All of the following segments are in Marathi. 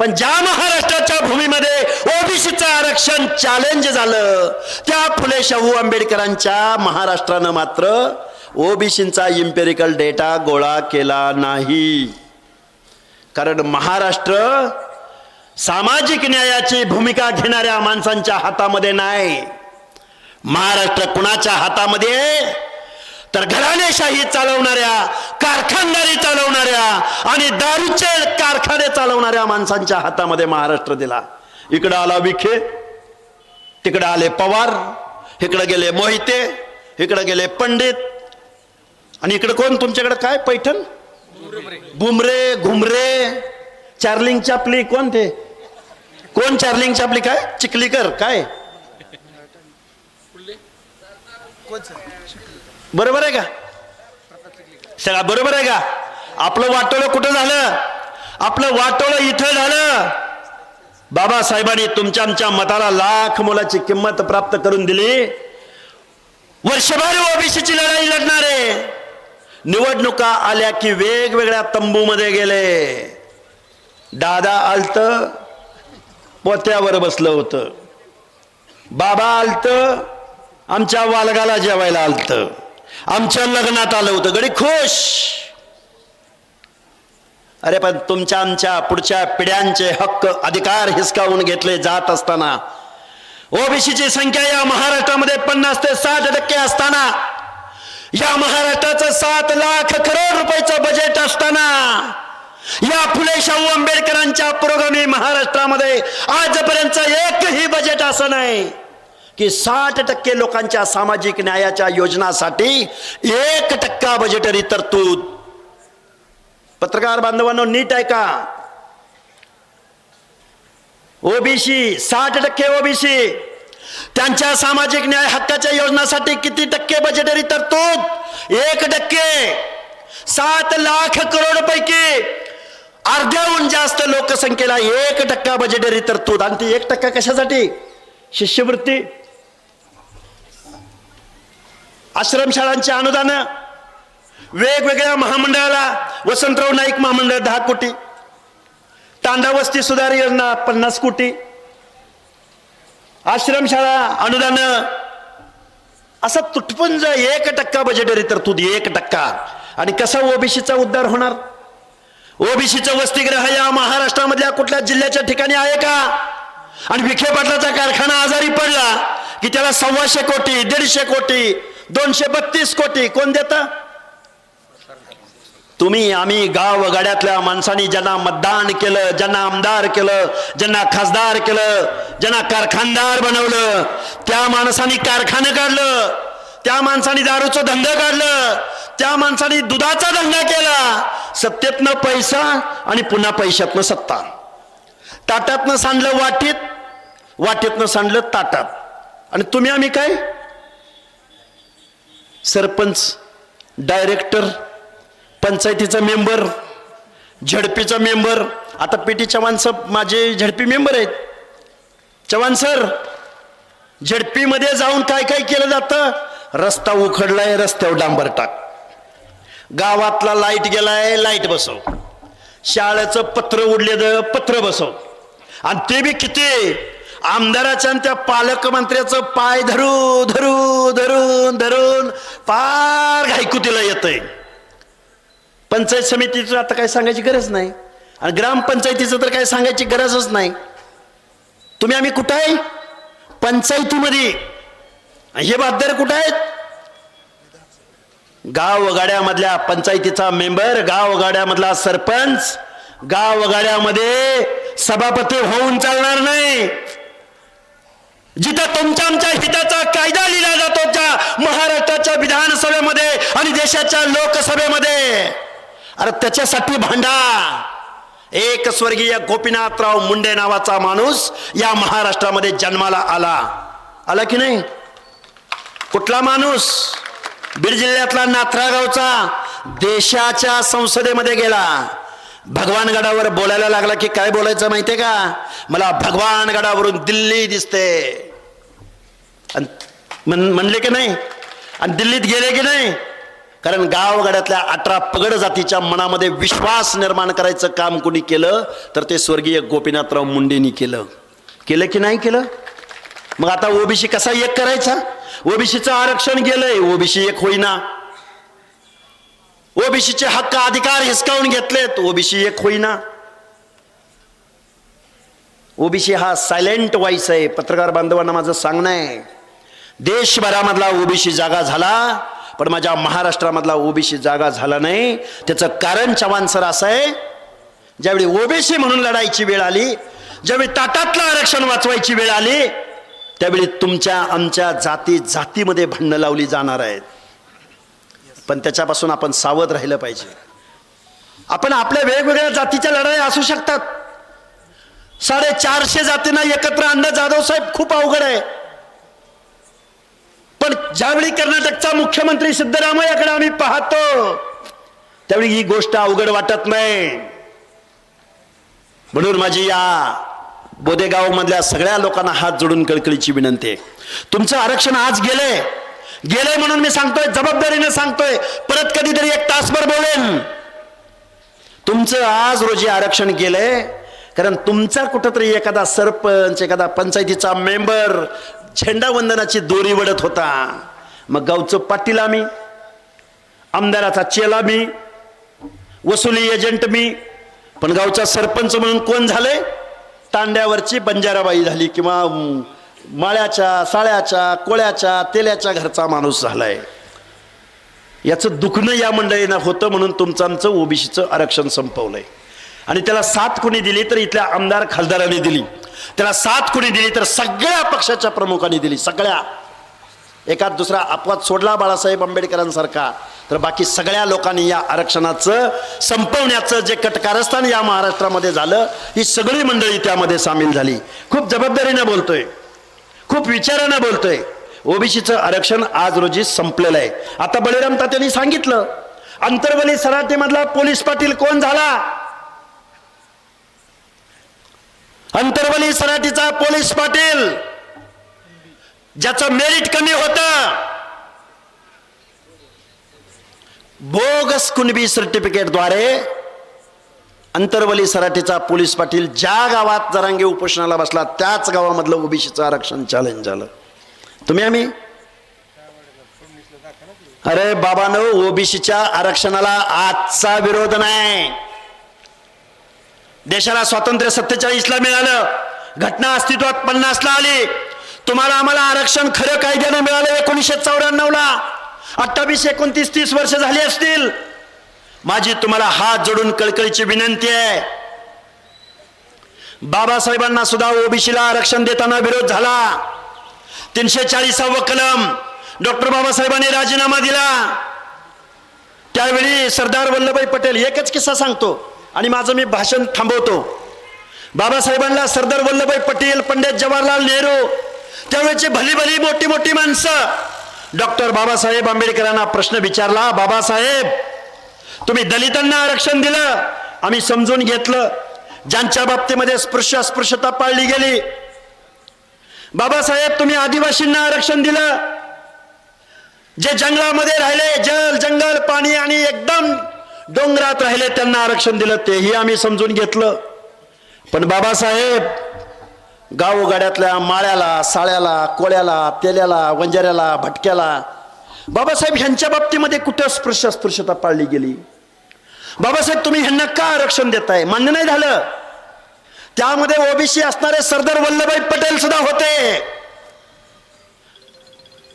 पण ज्या महाराष्ट्राच्या भूमीमध्ये ओबीसीचं आरक्षण चॅलेंज झालं त्या फुले शाहू आंबेडकरांच्या महाराष्ट्रानं मात्र ओबीसींचा इम्पेरिकल डेटा गोळा केला नाही कारण महाराष्ट्र सामाजिक न्यायाची भूमिका घेणाऱ्या माणसांच्या हातामध्ये नाही महाराष्ट्र कुणाच्या हातामध्ये आहे? तर घराणेशाही चालवणाऱ्या कारखानदारी चालवणाऱ्या आणि दारूचे कारखाने चालवणाऱ्या माणसांच्या हातामध्ये महाराष्ट्र दिला. इकडं आला विखे तिकडे आले पवार इकडे गेले मोहिते इकडे गेले पंडित. आणि इकडे कोण? तुमच्याकडे काय? पैठण? बुमरे घुमरे चार्लिंग चापली कोण ते? कोण चार्लिंग चापली? काय? चिखलीकर काय? बरोबर आहे का? सगळा बरोबर आहे का? आपलं वाटोळं कुठं झालं? आपलं वाटोळं इथं झालं. बाबासाहेबांनी तुमच्या आमच्या मताला लाख मोलाची किंमत प्राप्त करून दिली. वर्षभर ओबीसीची लढाई लढणारे निवडणुका आल्या की वेगवेगळ्या तंबूमध्ये गेले. दादा आलत पोत्यावर बसलं होतं. बाबा आलत आमच्या वालगाला जेवायला आलतं. आमच्या लग्नात आलं होतं. गडी खुश. अरे पण तुमच्या आमच्या पुढच्या पिढ्यांचे हक्क अधिकार हिसकावून घेतले जात असताना ओबीसीची संख्या या महाराष्ट्रामध्ये पन्नास ते साठ टक्के असताना या महाराष्ट्राचं सात लाख करोड रुपयाचं बजेट असताना या फुले शाहू आंबेडकरांच्या पुरोगामी महाराष्ट्रामध्ये आजपर्यंत एकही बजेट असं नाही. की साठ टक्के लोकांच्या सामाजिक न्यायाच्या योजनासाठी एक टक्का बजेटरी तरतूद. पत्रकार बांधवांनो नीट आहे का ओबीसी साठ टक्के ओबीसी त्यांच्या सामाजिक न्याय हक्काच्या योजनासाठी किती टक्के बजेटरी तरतूद? एक टक्के. सात लाख करोड पैकी अर्ध्याहून जास्त लोकसंख्येला एक टक्का बजेटरी तरतूद. आणि ती एक टक्का कशासाठी? शिष्यवृत्ती. आश्रमशाळांची अनुदानं वेगवेगळ्या महामंडळाला वसंतराव नाईक महामंडळ दहा कोटी तांडावस्ती सुधार योजना पन्नास कोटी आश्रमशाळा अनुदान असा तुटपुंज एक टक्का बजेटरी तरतूद एक टक्का. आणि कसा ओबीसीचा उद्धार होणार? ओबीसीचं वसतिग्रह या महाराष्ट्रामधल्या कुठल्या जिल्ह्याच्या ठिकाणी आहे का? आणि विखे पाटलाचा कारखाना आजारी पडला की त्याला सव्वाशे कोटी दीडशे कोटी दोनशे बत्तीस कोटी. कोण देत? तुम्ही आम्ही गाव गाड्यातल्या माणसांनी ज्यांना मतदान केलं ज्यांना आमदार केलं ज्यांना खासदार केलं ज्यांना कारखानदार बनवलं त्या माणसांनी कारखानं काढलं त्या माणसांनी दारूचं धंदा काढलं त्या माणसांनी दुधाचा धंदा केला. सत्तेतनं पैसा आणि पुन्हा पैशातनं सत्ता. ताटातनं सांडलं वाटीत वाटीतनं सांडलं ताटात. आणि तुम्ही आम्ही काय? सरपंच डायरेक्टर पंचायतीचा मेंबर झडपीचा मेंबर आता पेटी चव्हाण सब माझे झडपी मेंबर आहेत. चव्हाण सर झडपीमध्ये जाऊन काय काय केलं जातं? रस्ता उखडलाय रस्त्यावर डांबर टाक. गावातला लाइट गेलाय लाइट बसव. शाळेचं पत्र उडलेलं पत्र बसव. आणि ते बी किती? आमदाराच्या त्या पालकमंत्र्याचं पाय धरू धरू धरून धरून पार घायकुतीला येतंय. पंचायत समितीचं आता काय सांगायची गरज नाही. आणि ग्रामपंचायतीचं तर काय सांगायची गरजच नाही. तुम्ही आम्ही कुठं आहे? पंचायतीमध्ये. हे बातदार कुठं आहेत? गावगाड्यामधल्या पंचायतीचा मेंबर गावगाड्यामधला सरपंच गावगाड्यामध्ये सभापती होऊन चालणार नाही. जिथं तुमच्या आमच्या हिताचा कायदा लिहिला जातो त्या महाराष्ट्राच्या विधानसभेमध्ये आणि देशाच्या लोकसभेमध्ये. अरे त्याच्यासाठी भांडा. एक स्वर्गीय गोपीनाथराव मुंडे नावाचा माणूस या महाराष्ट्रामध्ये जन्माला आला. आला की नाही? कुठला माणूस? बीड जिल्ह्यातला नाथरागावचा. देशाच्या संसदेमध्ये गेला. भगवानगडावर बोलायला लागला की काय बोलायचं माहितीये का? मला भगवानगडावरून दिल्ली दिसते. म्हणले की नाही? आणि दिल्लीत गेले की नाही? कारण गावगाड्यातल्या अठरा पगड जातीच्या मनामध्ये विश्वास निर्माण करायचं काम कोणी केलं तर ते स्वर्गीय गोपीनाथराव मुंडेंनी केलं. केलं की नाही केलं? मग आता ओबीसी कसा एक करायचा? ओबीसीचं आरक्षण गेलंय ओबीसी एक होईना. ओबीसीचे हक्क अधिकार हिसकावून घेतलेत ओबीसी एक होईना. ओबीसी हा सायलेंट वाईस आहे पत्रकार बांधवांना माझं सांगणं आहे. देशभरामधला ओबीसी जागा झाला पण माझ्या महाराष्ट्रामधला ओबीसी जागा झाला नाही. त्याचं कारण चव्हाण सर असं आहे ज्यावेळी ओबीसी म्हणून लढायची वेळ आली ज्यावेळी ताटातलं आरक्षण वाचवायची वेळ आली त्यावेळी तुमच्या आमच्या जाती जातीमध्ये भांडणं लावली जाणार आहेत. पण त्याच्यापासून आपण सावध राहिलं पाहिजे. आपण आपल्या वेगवेगळ्या जातीच्या लढाई असू शकतात. साडेचारशे जातींना एकत्र आणणं जाधव साहेब खूप अवघड आहे. पण ज्यावेळी कर्नाटकचा मुख्यमंत्री सिद्धरामय्याकडे आम्ही पाहतो त्यावेळी ही गोष्ट अवघड वाटत नाही. म्हणून माझी या बोदेगाव मधल्या सगळ्या लोकांना हात जोडून कळकळीची विनंती आहे. तुमचं आरक्षण आज गेलंय. गेलंय म्हणून मी सांगतोय जबाबदारीने सांगतोय. परत कधीतरी एक तासभर बोलेन. तुमचं आज रोजी आरक्षण गेलंय कारण तुमचा कुठंतरी एखादा सरपंच एखादा पंचायतीचा मेंबर झेंडावंदनाची दोरी वडत होता. मग गावचं पाटील आम्ही आमदाराचा चेला मी वसुली एजंट मी पण गावचा सरपंच म्हणून कोण झाले? तांड्यावरची बंजाराबाई झाली किंवा माळ्याच्या साळ्याच्या कोळ्याच्या तेल्याच्या घरचा माणूस झालाय. याचं दुखणं या मंडळीनं होतं म्हणून तुमचं आमचं ओबीसीचं आरक्षण संपवलंय. आणि त्याला साथ कोणी दिली तर इथल्या आमदार खासदारांनी दिली. त्याला साथ कुणी दिली तर सगळ्या पक्षाच्या प्रमुखांनी दिली सगळ्या. एका दुसरा अपवाद सोडला बाळासाहेब आंबेडकरांसारखा. तर बाकी सगळ्या लोकांनी या आरक्षणाचं संपवण्याचं जे कटकारस्थान या महाराष्ट्रामध्ये झालं ही सगळी मंडळी त्यामध्ये सामील झाली. खूप जबाबदारीनं बोलतोय. खूप विचारानं बोलतोय. ओबीसीचं आरक्षण आज रोजी संपलेलं आहे. आता बळीराम तात्यांनी सांगितलं अंतर्वली सराटेमधला पोलीस पाटील कोण झाला? अंतर्वली सराटीचा पोलीस पाटील ज्याचं मेरिट कमी होतं. बोगस कुणबी सर्टिफिकेटद्वारे अंतर्वली सराटीचा पोलीस पाटील ज्या गावात जरांगे उपोषणाला बसला त्याच गावामधलं ओबीसीचं आरक्षण चॅलेंज झालं. तुम्ही आम्ही? अरे बाबानो ओबीसीच्या आरक्षणाला आजचा विरोध नाही. देशाला स्वातंत्र्य सत्तेचाळीसला मिळालं. घटना अस्तित्वात पन्नासला आली. तुम्हाला आम्हाला आरक्षण खरं कायद्यानं मिळालं एकोणीसशे चौऱ्याण्णवला. अठ्ठावीस एकोणतीस तीस वर्ष झाली असतील. माझी तुम्हाला हात जोडून कळकळीची विनंती आहे. बाबासाहेबांना सुद्धा ओबीसीला आरक्षण देताना विरोध झाला. तीनशे चाळीसावं कलम डॉक्टर बाबासाहेबांनी राजीनामा दिला. त्यावेळी सरदार वल्लभभाई पटेल एकच किस्सा सांगतो. आणि माझं मी भाषण थांबवतो. बाबासाहेबांना सरदार वल्लभभाई पटेल पंडित जवाहरलाल नेहरू त्यावेळेची भली भली मोठी मोठी माणसं. डॉक्टर बाबासाहेब आंबेडकरांना प्रश्न विचारला बाबासाहेब तुम्ही दलितांना आरक्षण दिलं आम्ही समजून घेतलं. ज्यांच्या बाबतीमध्ये स्पृश्य अस्पृश्यता पाळली गेली. बाबासाहेब तुम्ही आदिवासींना आरक्षण दिलं. जे जंगलामध्ये राहिले जल जंगल पाणी आणि एकदम डोंगरात राहिले त्यांना आरक्षण दिलं तेही आम्ही समजून घेतलं. पण बाबासाहेब गावोगाड्यातल्या माळ्याला साळ्याला कोळ्याला तेल्याला वंजाऱ्याला भटक्याला बाबासाहेब ह्यांच्या बाबतीमध्ये कुठं स्पृश्य अस्पृश्यता पाळली गेली? बाबासाहेब तुम्ही ह्यांना का आरक्षण देताय? मान्य नाही झालं. त्यामध्ये ओबीसी असणारे सरदार वल्लभभाई पटेल सुद्धा होते.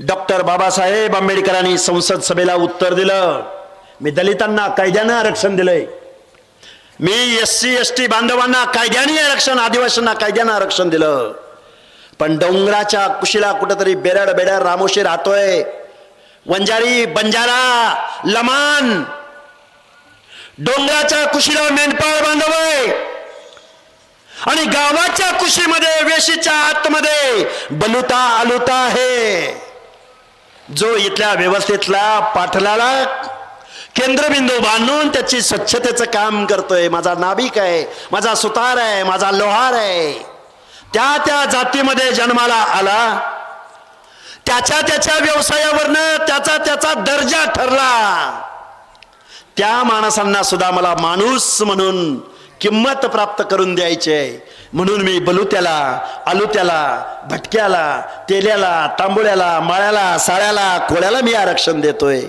डॉक्टर बाबासाहेब आंबेडकरांनी संसद सभेला उत्तर दिलं. मी दलितांना कायद्यानं आरक्षण दिलंय. मी एस सी एस टी बांधवांना कायद्याने आरक्षण आदिवासींना कायद्यानं आरक्षण दिलं. पण डोंगराच्या कुशीला कुठंतरी बेरड बेडर रामोशी राहतोय. वंजारी बंजारा लमान. डोंगराच्या कुशीला मेंढपाळ बांधवय. आणि गावाच्या कुशीमध्ये वेशीच्या आतमध्ये बलुता आलुता आहे. जो इथल्या व्यवस्थेतला पाठलाला केंद्रबिंदू बांधून त्याची स्वच्छतेचं काम करतोय. माझा नाभिक आहे माझा सुतार आहे माझा लोहार आहे. त्या त्या जातीमध्ये जन्माला आला. त्याच्या त्याच्या व्यवसायावरनं त्याचा त्याचा दर्जा ठरला. त्या माणसांना सुद्धा मला माणूस म्हणून किंमत प्राप्त करून द्यायची. आहे म्हणून मी बलुत्याला आलुत्याला भटक्याला तेल्याला तांबुळ्याला माळ्याला साळ्याला कोळ्याला मी आरक्षण देतोय.